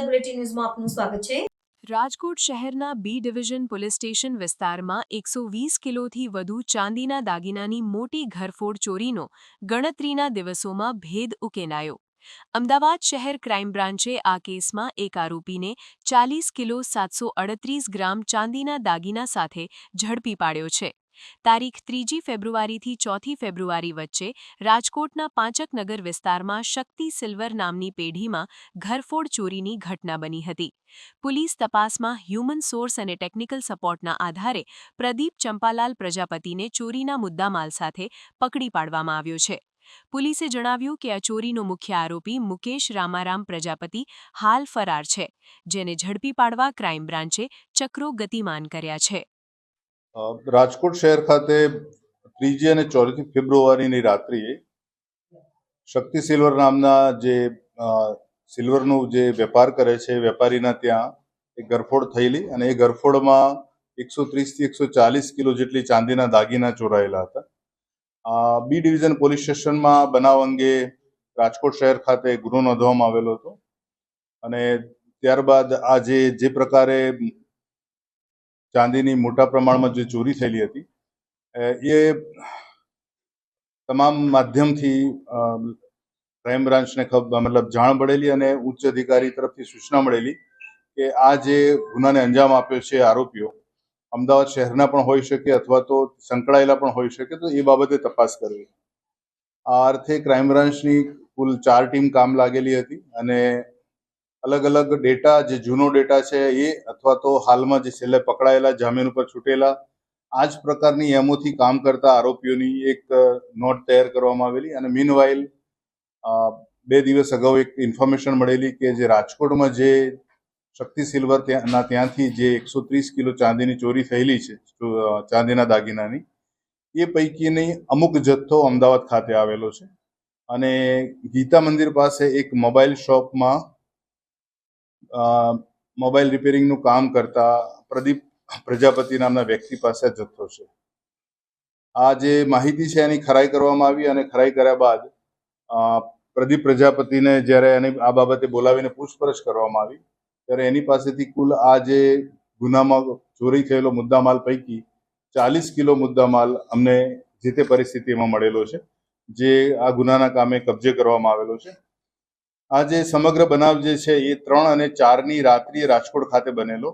Bulletin ન્યૂઝમાં આપનું સ્વાગત છે. રાજકોટ શહેરના બી ડિવિઝન પોલીસ સ્ટેશન વિસ્તારમાં એકસો વીસ કિલોથી વધુ ચાંદીના દાગીનાની મોટી ઘરફોડ ચોરીનો ગણતરીના દિવસોમાં ભેદ ઉકેલાયો. અમદાવાદ શહેર ક્રાઇમ બ્રાન્ચે આ કેસમાં એક આરોપીને ચાલીસ કિલો સાતસો અડત્રીસ ગ્રામ ચાંદીના દાગીના સાથે ઝડપી પાડ્યો છે. તારીખ ત્રીજી ફેબ્રુઆરીથી ચોથી ફેબ્રુઆરી વચ્ચે રાજકોટના પાંચકનગર વિસ્તારમાં શક્તિ સિલ્વર નામની પેઢીમાં ઘરફોડ ચોરીની ઘટના બની હતી. પોલીસ તપાસમાં હ્યુમન સોર્સ અને ટેકનિકલ સપોર્ટના આધારે પ્રદીપ ચંપાલાલ પ્રજાપતિને ચોરીના મુદ્દામાલ સાથે પકડી પાડવામાં આવ્યો છે. પોલીસે જણાવ્યું કે આ ચોરીનો મુખ્ય આરોપી મુકેશ રામારામ પ્રજાપતિ હાલ ફરાર છે, જેને ઝડપી પાડવા ક્રાઇમ બ્રાન્ચે ચક્રો ગતિમાન કર્યા છે. રાજકોટ શહેર ખાતે ત્રીજી અને ચોથી ફેબ્રુઆરીની રાત્રિએ શક્તિ સિલ્વર નામના જે સિલ્વરનું જે વેપાર કરે છે, વેપારીના ત્યાં એક ગરફોડ થયેલી અને એ ગરફોડમાં એકસો ત્રીસથી એકસો ચાલીસ કિલો જેટલી ચાંદીના દાગીના ચોરાયેલા હતા. બી ડિવિઝન પોલીસ સ્ટેશનમાં બનાવ અંગે રાજકોટ શહેર ખાતે ગુનો નોંધવામાં આવેલો હતો. અને ત્યારબાદ આ જે જે પ્રકારે ચાંદીની મોટા પ્રમાણમાં જે ચોરી થયેલી હતી એ તમામ માધ્યમથી ક્રાઇમ બ્રાન્ચને મતલબ જાણ મળેલી અને ઉચ્ચ અધિકારી તરફથી સૂચના મળેલી કે આ જે ગુનાને અંજામ આપ્યો છે આરોપીઓ, અમદાવાદ શહેરના પણ હોઈ શકે અથવા તો સંકળાયેલા પણ હોઈ શકે, તો એ બાબતે તપાસ કરવી. આ અર્થે ક્રાઇમ બ્રાન્ચની કુલ ચાર ટીમ કામ લાગેલી હતી અને અલગ અલગ ડેટા, જે જૂનો ડેટા છે એ અથવા તો હાલમાં જે છેલ્લે પકડાયેલા, જામીન ઉપર છૂટેલા, આ જ પ્રકારની એમોથી કામ કરતા આરોપીઓની એક નોટ તૈયાર કરવામાં આવેલી અને મીનવાઇલ બે દિવસ અગાઉ એક ઇન્ફોર્મેશન મળેલી કે જે રાજકોટમાં જે શક્તિ સિલ્વર ત્યાંના ત્યાંથી જે એકસો ત્રીસ કિલો ચાંદીની ચોરી થયેલી છે ચાંદીના દાગીનાની, એ પૈકીની અમુક જથ્થો અમદાવાદ ખાતે આવેલો છે. અને ગીતા મંદિર પાસે એક મોબાઈલ શોપમાં મોબાઈલ રિપેરિંગનું કામ કરતા પ્રદીપ પ્રજાપતિ નામના વ્યક્તિ પાસે જથ્થો છે. આ જે માહિતી છે એની ખરાઈ કરવામાં આવી અને ખરાઈ કર્યા બાદ પ્રદીપ પ્રજાપતિને જ્યારે એની આ બાબતે બોલાવીને પૂછપરછ કરવામાં આવી, ત્યારે એની પાસેથી કુલ આ જે ગુનામાં ચોરી થયેલો મુદ્દામાલ પૈકી ચાલીસ કિલો મુદ્દામાલ અમને જે તે પરિસ્થિતિમાં મળેલો છે, જે આ ગુનાના કામે કબજે કરવામાં આવેલો છે. આ જે સમગ્ર બનાવ જે છે એ ત્રણ અને ચારની રાત્રિએ રાજકોટ ખાતે બનેલો.